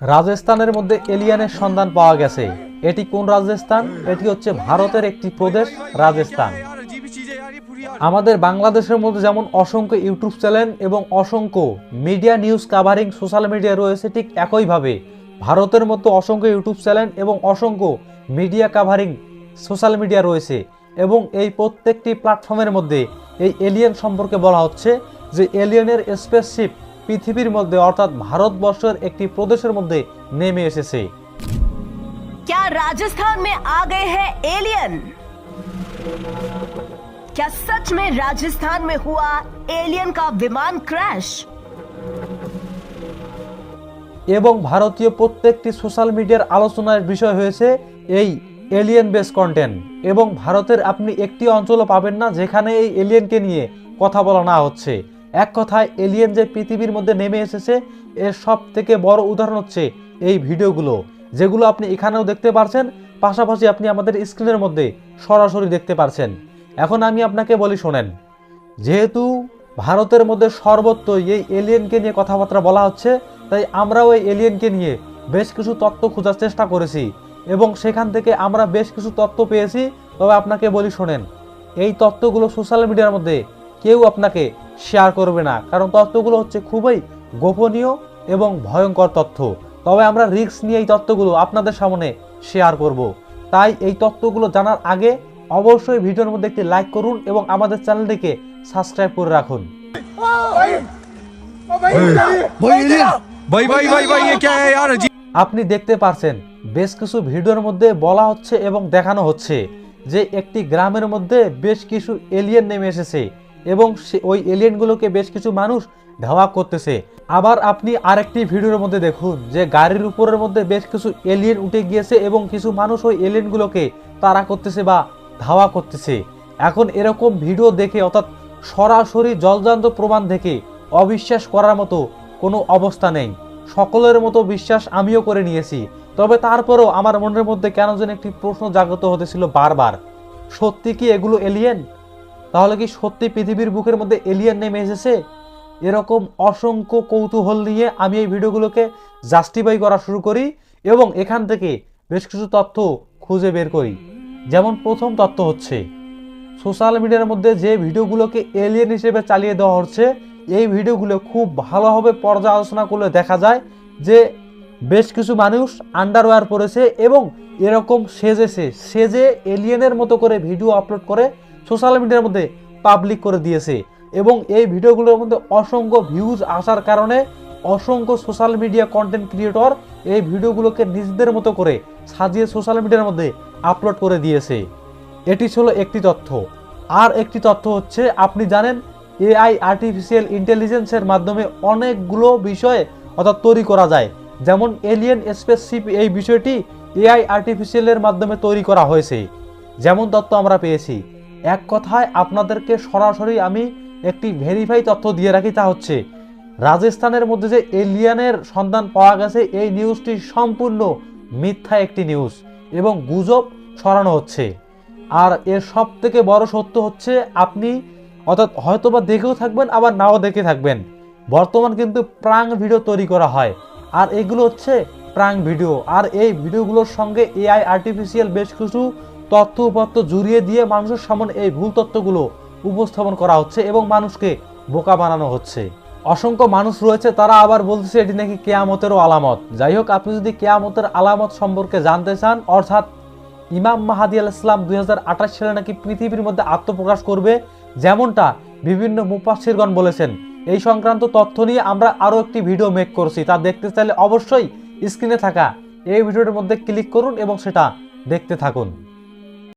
রাজস্থানের মধ্যে এলিয়ানের সন্ধান পাওয়া গেছে। এটি কোন রাজস্থান? এটি হচ্ছে ভারতের একটি প্রদেশ, রাজস্থান। আমাদের বাংলাদেশের মধ্যে যেমন অসংখ্য ইউটিউব চ্যানেল এবং অসংখ্য media news covering social media রয়েছে, ঠিক একইভাবে ভারতের মধ্যে অসংখ্য ইউটিউব চ্যানেল এবং অসংখ্য মিডিয়া কাভারিং সোশ্যাল মিডিয়া রয়েছে এবং এই প্রত্যেকটি প্ল্যাটফর্মের মধ্যে এই এলিয়েন সম্পর্কে বলা হচ্ছে যে এলিয়েনের স্পেসশিপ পৃথিবীর মধ্যে অর্থাৎ ভারতবর্ষের একটি প্রদেশের মধ্যে নেমে এসেছে क्या राजस्थान में आ गए हैं एलियन क्या सच में राजस्थान में हुआ एलियन का विमान क्रैश এবং ভারতীয় প্রত্যেকটি সোশ্যাল মিডিয়ার আলোচনার বিষয় হয়েছে এই এলিয়েন বেস কন্টেন্ট এবং ভারতের আপনি একটি অঞ্চলও পাবেন না যেখানে এই এলিয়েনকে নিয়ে কথা বলা না হচ্ছে এক কথায় এলিয়েন যে পৃথিবীর মধ্যে নেমে এসেছে, এর সব থেকে বড় উদাহরণ হচ্ছে এই ভিডিওগুলো, যেগুলো আপনি এখানেও দেখতে পারছেন, পাশাপাশি আপনি আমাদের স্ক্রিনের মধ্যে সরাসরি দেখতে পারছেন। এখন আমি আপনাকে বলি, শোনেন, যেহেতু ভারতের মধ্যে সর্বত্র এই এলিয়েনকে নিয়ে কথাবার্তা বলা হচ্ছে, তাই আমরাও এই এলিয়েনকে নিয়ে বেশ কিছু তত্ত্ব খোঁজার চেষ্টা করেছি এবং সেখান থেকে আমরা বেশ কিছু তত্ত্ব পেয়েছি। তবে আপনাকে বলি, শোনেন, এই তত্ত্বগুলো সোশ্যাল মিডিয়ার মধ্যে কেউ আপনাকে শেয়ার করবে না। কারণ তথ্যগুলো হচ্ছে খুবই গোপনীয় এবং ভয়ঙ্কর তথ্য। তবে আমরা রিস্ক নিয়ে এই তথ্যগুলো আপনাদের সামনে শেয়ার করব। তাই এই তথ্যগুলো জানার আগে অবশ্যই ভিডিওর মধ্যে একটি লাইক করুন এবং আমাদের চ্যানেলটিকে সাবস্ক্রাইব করে রাখুন। আপনি দেখতে পারছেন বেশ কিছু ভিডিওর মধ্যে বলা হচ্ছে এবং দেখানো হচ্ছে যে একটি গ্রামের মধ্যে বেশ কিছু এলিয়েন নেমে এসেছে। এবং ওই এলিয়েনগুলোকে বেশ কিছু মানুষ ধাওয়া করতেছে। আবার আপনি আরেকটি ভিডিওর মধ্যে দেখুন, যে গাড়ির উপরের মধ্যে বেশ কিছু এলিয়েন উঠে গিয়েছে এবং কিছু মানুষ ওই এলিয়েনগুলোকে তারা করতেছে বা ধাওয়া করতেছে। এখন এরকম ভিডিও দেখে অর্থাৎ সরাসরি জলজান্ত প্রমাণ দেখে অবিশ্বাস করার মতো কোনো অবস্থা নেই। সকলের মতো বিশ্বাস আমিও করে নিয়েছি। তবে তারপরেও আমার মনের মধ্যে কেন যেন একটি প্রশ্ন জাগ্রত হতেছিল বারবার। সত্যি কি এগুলো এলিয়েন? তাহলে কি সত্যি পৃথিবীর বুকের মধ্যে এলিয়েন নেমে এসেছে? এরকম অসংখ্য কৌতূহল নিয়ে আমি এই ভিডিওগুলোকে জাস্টিফাই করা শুরু করি এবং এখান থেকে বেশ কিছু তথ্য খুঁজে বের করি। যেমন প্রথম তথ্য হচ্ছে সোশ্যাল মিডিয়ার মধ্যে যে ভিডিওগুলোকে এলিয়েন হিসেবে চালিয়ে দেওয়া হচ্ছে, এই ভিডিওগুলো খুব ভালোভাবে পর্যালোচনা করলে দেখা যায় যে বেশ কিছু মানুষ আন্ডারওয়্যার পরেছে এবং এরকম সেজেছে, সেজে এলিয়েনের মতো করে ভিডিও আপলোড করে সোশ্যাল মিডিয়ার মধ্যে পাবলিক করে দিয়েছে। এবং এই ভিডিওগুলোর মধ্যে অসংখ্য ভিউজ আসার কারণে অসংখ্য সোশ্যাল মিডিয়া কন্টেন্ট ক্রিয়েটর এই ভিডিওগুলোকে নিজেদের মতো করে সাজিয়ে সোশ্যাল মিডিয়ার মধ্যে আপলোড করে দিয়েছে। এটি ছিল একটি তথ্য। আর একটি তথ্য হচ্ছে, আপনি জানেন এআই আর্টিফিশিয়াল ইন্টেলিজেন্সের মাধ্যমে অনেকগুলো বিষয়ে অর্থাৎ তৈরি করা যায়। যেমন এলিয়েন স্পেসশিপ এই বিষয়টি এআই আর্টিফিশিয়ালের মাধ্যমে তৈরি করা হয়েছে। যেমন তথ্য আমরা পেয়েছি। এক কথায় আপনাদেরকে সরাসরি আমি একটি ভেরিফাই তথ্য দিয়ে রাখি, তা হচ্ছে রাজস্থানের মধ্যে যে এলিয়ানের সন্ধান পাওয়া গেছে, এই নিউজটি সম্পূর্ণ মিথ্যা একটি নিউজ এবং গুজব ছড়ানো হচ্ছে। আর এর সব থেকে বড় সত্য হচ্ছে, আপনি অর্থাৎ হয়তোবা দেখেও থাকবেন, আবার নাও দেখে থাকবেন। বর্তমান কিন্তু প্রাং ভিডিও তৈরি করা হয়। আর এগুলো হচ্ছে প্রাং ভিডিও আর এই ভিডিওগুলোর সঙ্গে এআই আর্টিফিশিয়াল বেশ কিছু তথ্য উপাত্ত জুড়িয়ে দিয়ে মানুষের সামনে এই ভুল তথ্যগুলো উপস্থাপন করা হচ্ছে এবং মানুষকে বোকা বানানো হচ্ছে। অসংখ্য মানুষ রয়েছে, তারা আবার বলতেছে এটি নাকি কেয়ামতেরও আলামত। যাই হোক, আপনি যদি কেয়ামতের আলামত সম্পর্কে জানতে চান, অর্থাৎ ইমাম মাহাদি আল ইসলাম দুই সালে নাকি পৃথিবীর মধ্যে আত্মপ্রকাশ করবে, যেমনটা বিভিন্ন মুপাসিরগণ বলেছেন, এই সংক্রান্ত তথ্য নিয়ে আমরা আরও একটি ভিডিও মেক করছি। তা দেখতে চাইলে অবশ্যই স্ক্রিনে থাকা এই ভিডিওটির মধ্যে ক্লিক করুন এবং সেটা দেখতে থাকুন।